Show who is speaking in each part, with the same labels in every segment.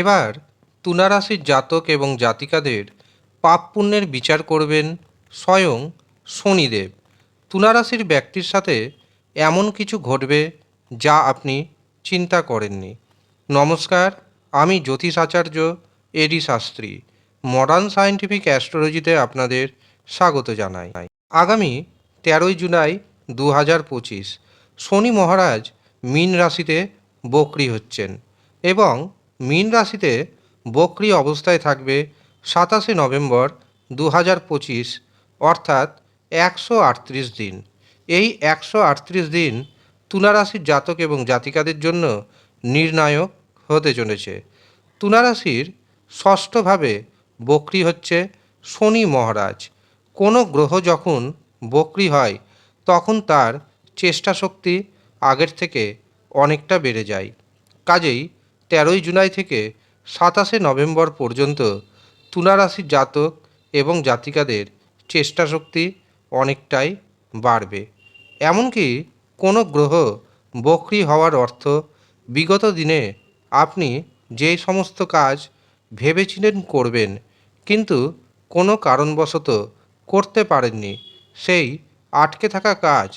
Speaker 1: এবার তুলারাশির জাতক এবং জাতিকাদের পাপ পুণ্যের বিচার করবেন স্বয়ং শনিদেব। তুলারাশির ব্যক্তির সাথে এমন কিছু ঘটবে যা আপনি চিন্তা করেননি। নমস্কার, আমি Jyotish Acharya AD Shastri. Modern scientific অ্যাস্ট্রোলজিতে আপনাদের স্বাগত জানাই। আগামী তেরোই জুলাই দু হাজার পঁচিশ, শনি মহারাজ মীন রাশিতে বকরি হচ্ছেন এবং মীন রাশিতে বকরি অবস্থায় থাকবে সাতাশে নভেম্বর দু হাজার পঁচিশ, অর্থাৎ একশো আটত্রিশ দিন। এই একশো আটত্রিশ দিন তুলারাশির জাতক এবং জাতিকাদের জন্য নির্ণায়ক হতে চলেছে। তুলারাশির ষষ্ঠভাবে বক্রি হচ্ছে শনি মহারাজ। কোনো গ্রহ যখন বক্রি হয়, তখন তার চেষ্টা শক্তি আগের থেকে অনেকটা বেড়ে যায়। কাজেই তেরোই জুলাই থেকে সাতাশে নভেম্বর পর্যন্ত তুলারাশির জাতক এবং জাতিকাদের চেষ্টা শক্তি অনেকটাই বাড়বে। এমনকি কোনো গ্রহ বকরি হওয়ার অর্থ বিগত দিনে আপনি যেই সমস্ত কাজ ভেবেছিলেন করবেন, কিন্তু কোনো কারণবশত করতে পারেননি, সেই আটকে থাকা কাজ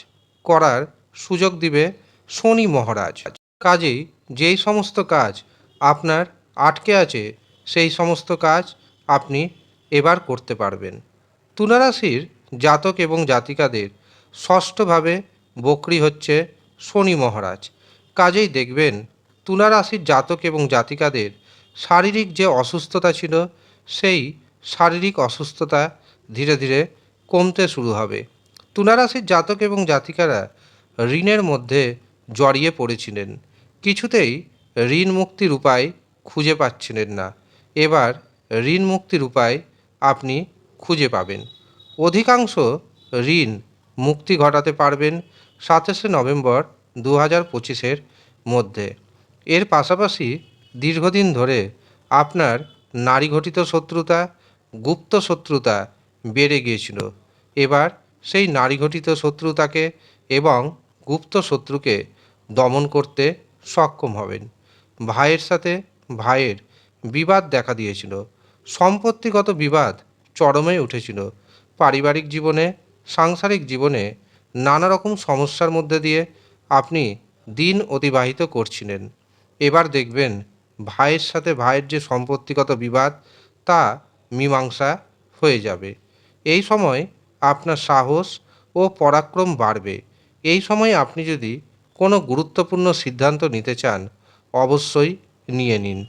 Speaker 1: করার সুযোগ দিবে শনি মহারাজ। কাজেই যেই সমস্ত কাজ আপনার আটকে আছে, সেই সমস্ত কাজ আপনি এবার করতে পারবেন। তুলারাশির জাতক এবং জাতিকাদের ষষ্ঠভাবে বকরি হচ্ছে শনি মহারাজ। কাজেই দেখবেন তুলারাশির জাতক এবং জাতিকাদের শারীরিক যে অসুস্থতা ছিল, সেই শারীরিক অসুস্থতা ধীরে ধীরে কমতে শুরু হবে। তুলারাশির জাতক এবং জাতিকারা ঋণের মধ্যে জড়িয়ে পড়েছিলেন। কিছুতেই ঋণ মুক্তির উপায় খুঁজে পাচ্ছিলেন না। এবার ঋণ মুক্তির উপায় আপনি খুঁজে পাবেন। অধিকাংশ ঋণ মুক্তি ঘটাতে পারবেন সাতাশে নভেম্বর দু হাজার পঁচিশের মধ্যে। এর পাশাপাশি দীর্ঘদিন ধরে আপনার নারী ঘটিত শত্রুতা, গুপ্ত শত্রুতা বেড়ে গিয়েছিল। এবার সেই নারী ঘটিত শত্রুতাকে এবং গুপ্ত শত্রুকে দমন করতে সক্ষম হবেন। ভাইয়ের সাথে ভাইয়ের বিবাদ দেখা দিয়েছিল। সম্পত্তিগত বিবাদ চরমে উঠেছিল। পারিবারিক জীবনে, সাংসারিক জীবনে নানা রকম সমস্যার মধ্যে দিয়ে আপনি দিন অতিবাহিত করছিলেন। এবার দেখবেন ভাইয়ের সাথে ভাইয়ের যে সম্পত্তিগত বিবাদ, তা মীমাংসা হয়ে যাবে। এই সময় আপনার সাহস ও পরাক্রম বাড়বে। এই সময় আপনি যদি কোনো গুরুত্বপূর্ণ সিদ্ধান্ত নিতে চান, অবশ্যই নিয়ে নিন।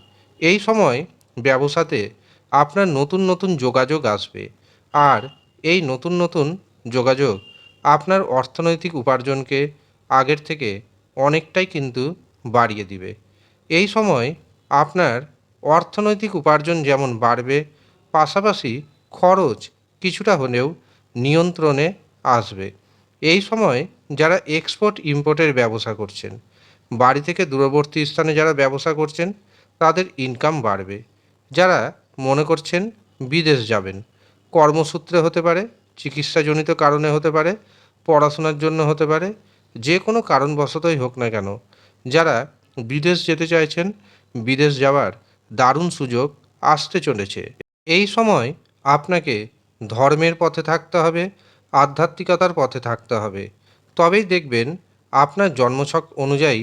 Speaker 1: এই সময় ব্যবসাতে আপনার নতুন নতুন যোগাযোগ আসবে। আর এই নতুন নতুন যোগাযোগ আপনার অর্থনৈতিক উপার্জনকে আগের থেকে অনেকটাই কিন্তু বাড়িয়ে দিবে। এই সময় আপনার অর্থনৈতিক উপার্জন যেমন বাড়বে, পাশাপাশি খরচ কিছুটা হলেও নিয়ন্ত্রণে আসবে। এই সময় যারা এক্সপোর্ট ইম্পোর্টের ব্যবসা করছেন, বাড়ি থেকে দূরবর্তী স্থানে যারা ব্যবসা করছেন, তাদের ইনকাম বাড়বে। যারা মনে করছেন বিদেশ যাবেন, কর্মসূত্রে হতে পারে, চিকিৎসাজনিত কারণে হতে পারে, পড়াশোনার জন্য হতে পারে, যে কোনো কারণবশতই হোক না কেন, যারা বিদেশ যেতে চাইছেন, বিদেশ যাওয়ার দারুণ সুযোগ আসতে চলেছে। এই সময় আপনাকে ধর্মের পথে থাকতে হবে আধ্যাত্মিকতার পথে থাকতে হবে। তবেই দেখবেন, আপনার জন্মছক অনুযায়ী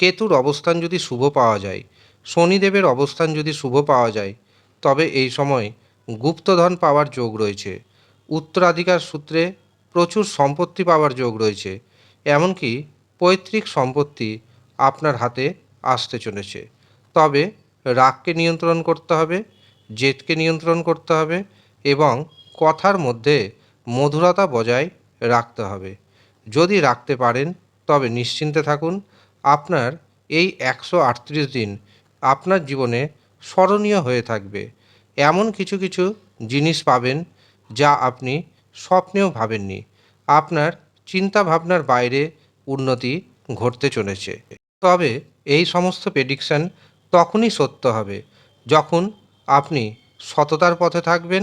Speaker 1: কেতুর অবস্থান যদি শুভ পাওয়া যায়, শনিদেবের অবস্থান যদি শুভ পাওয়া যায়, তবে এই সময় গুপ্তধন পাওয়ার যোগ রয়েছে। উত্তরাধিকার সূত্রে প্রচুর সম্পত্তি পাওয়ার যোগ রয়েছে, এমনকি পৈতৃক সম্পত্তি আপনার হাতে আসতে চলেছে। তবে রাগকে নিয়ন্ত্রণ করতে হবে, জেদকে নিয়ন্ত্রণ করতে হবে এবং কথার মধ্যে মধুরতা বজায় রাখতে হবে। যদি রাখতে পারেন, তবে নিশ্চিন্তে থাকুন। আপনার এই একশো আটত্রিশ দিন আপনার জীবনে স্মরণীয় হয়ে থাকবে। এমন কিছু কিছু জিনিস পাবেন যা আপনি স্বপ্নেও ভাবেননি। আপনার চিন্তা ভাবনার বাইরে উন্নতি ঘটতে চলেছে। তবে এই সমস্ত প্রেডিকশান তখনই সত্য হবে, যখন আপনি সততার পথে থাকবেন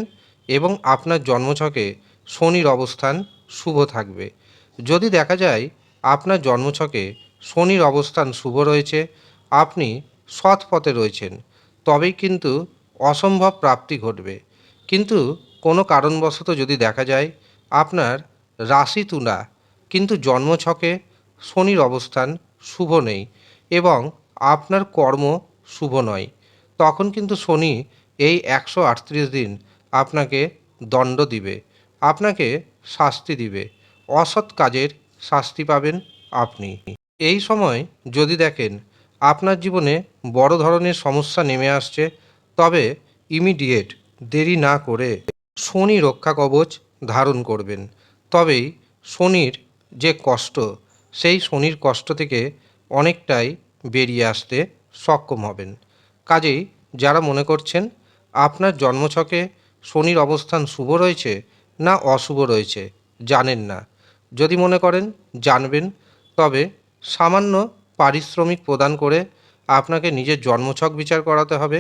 Speaker 1: এবং আপনার জন্মছকে শনির অবস্থান শুভ থাকবে। যদি দেখা যায় আপনার জন্মছকে শনির অবস্থান শুভ রয়েছে, আপনি সৎ পথে রয়েছেন, তবেই কিন্তু অসম্ভব প্রাপ্তি ঘটবে। কিন্তু কোনো কারণবশত যদি দেখা যায় আপনার রাশি তুলা, কিন্তু জন্মছকে শনির অবস্থান শুভ নেই এবং আপনার কর্ম শুভ নয়, তখন কিন্তু শনি এই একশো আটত্রিশ দিন আপনাকে দণ্ড দিবে। আপনাকে শাস্তি দিবে। অসৎ কাজের শাস্তি পাবেন আপনি। এই সময় যদি দেখেন আপনার জীবনে বড় ধরনের সমস্যা নেমে আসছে, তবে ইমিডিয়েট দেরি না করে শনি রক্ষা কবচ ধারণ করবেন। তবেই শনির যে কষ্ট, সেই শনির কষ্ট থেকে অনেকটাই বেরিয়ে আসতে সক্ষম হবেন। কাজেই যারা মনে করছেন, আপনার জন্মছকে শনির অবস্থান শুভ রয়েছে না অশুভ রয়েছে, জানেন না। যদি মনে করেন, জানবেন। তবে সামান্য পারিশ্রমিক প্রদান করে আপনাকে নিজের জন্মছক বিচার করাতে হবে,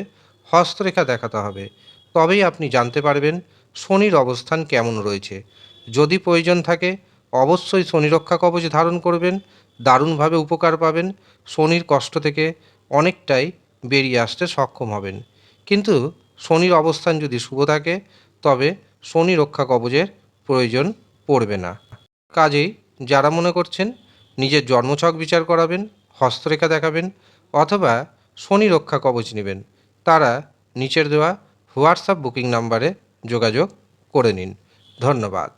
Speaker 1: হস্তরেখা দেখাতে হবে। তবেই আপনি জানতে পারবেন শনির অবস্থান কেমন রয়েছে। যদি প্রয়োজন থাকে, অবশ্যই শনি রক্ষা কবচ ধারণ করবেন, দারুণভাবে উপকার পাবেন, শনির কষ্ট থেকে অনেকটাই বেরিয়ে আসতে সক্ষম হবেন। কিন্তু শনির অবস্থান যদি শুভ থাকে, তবে শনি রক্ষা কবজের প্রয়োজন পড়বে না। কাজেই যারা মনে করছেন নিজের জন্মছক বিচার করাবেন, হস্তরেখা দেখাবেন অথবা শনি রক্ষা কবচ নেবেন, তারা নিচের দেওয়া হোয়াটসঅ্যাপ বুকিং নাম্বারে যোগাযোগ করে নিন। ধন্যবাদ।